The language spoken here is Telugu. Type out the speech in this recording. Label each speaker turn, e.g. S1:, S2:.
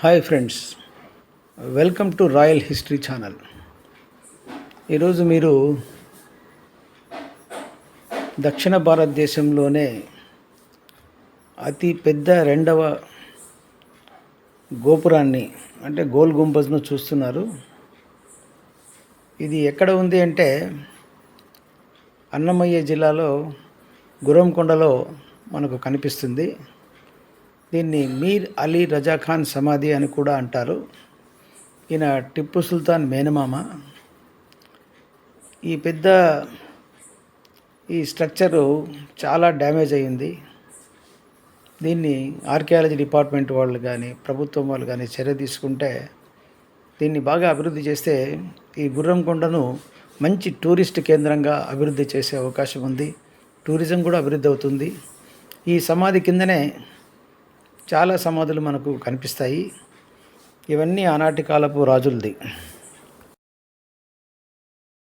S1: Hi friends welcome to royal history channel. ఈరోజు మీరు దక్షిణ భారతదేశంలోనే అతి పెద్ద రెండవ గోపురాన్ని అంటే గోల్ గుంబజ్ను చూస్తున్నారు. ఇది ఎక్కడ ఉంది అంటే అన్నమయ్య జిల్లాలో గురంకొండలో మనకు కనిపిస్తుంది. దీన్ని మీర్ అలీ రజాఖాన్ సమాధి అని కూడా అంటారు. ఈయన టిప్పు సుల్తాన్ మేనమామ. ఈ పెద్ద ఈ స్ట్రక్చరు చాలా డ్యామేజ్ అయ్యింది. దీన్ని ఆర్కియాలజీ డిపార్ట్మెంట్ వాళ్ళు కానీ ప్రభుత్వం వాళ్ళు కానీ చర్య తీసుకుంటే దీన్ని బాగా అభివృద్ధి చేస్తే ఈ గుర్రం కొండను మంచి టూరిస్ట్ కేంద్రంగా అభివృద్ధి చేసే అవకాశం ఉంది. టూరిజం కూడా అభివృద్ధి అవుతుంది. ఈ సమాధి కిందనే చాలా సమాధులు మనకు కనిపిస్తాయి. ఇవన్నీ ఆనాటి కాలపు రాజులది.